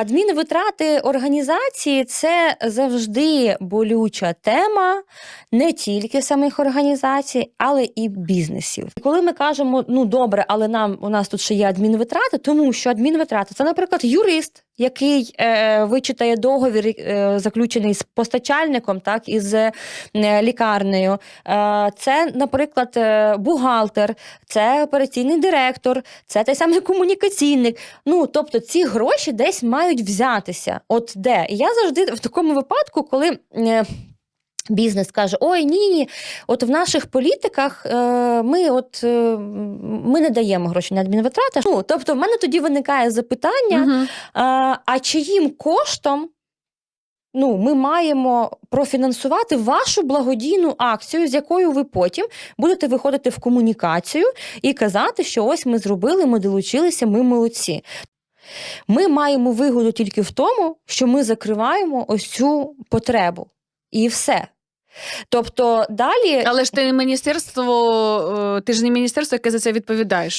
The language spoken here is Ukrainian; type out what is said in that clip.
Адмінвитрати організації це завжди болюча тема не тільки самих організацій, але і бізнесів. І коли ми кажемо, ну добре, але нам у нас тут ще є адмінвитрати, тому що адмінвитрати це, наприклад, юрист, який е, вичитає договір, е, заключений з постачальником, так із е, лікарнею. Е, це, наприклад, е, бухгалтер, це операційний директор, це той самий комунікаційник. Ну тобто ці гроші десь мають взятися. От де? І я завжди в такому випадку, коли. е, Бізнес каже: ой, ні, ні, от в наших політиках е, ми от е, ми не даємо гроші на адмінвитрати. Ну, тобто, в мене тоді виникає запитання: Мгм. а, а чиїм коштом ну, ми маємо профінансувати вашу благодійну акцію, з якою ви потім будете виходити в комунікацію і казати, що ось ми зробили, ми долучилися, ми молодці. Ми маємо вигоду тільки в тому, що ми закриваємо ось цю потребу. І все. Тобто далі Але ж ти міністерство, е, ти ж не міністерство, яке за це відповідаєш.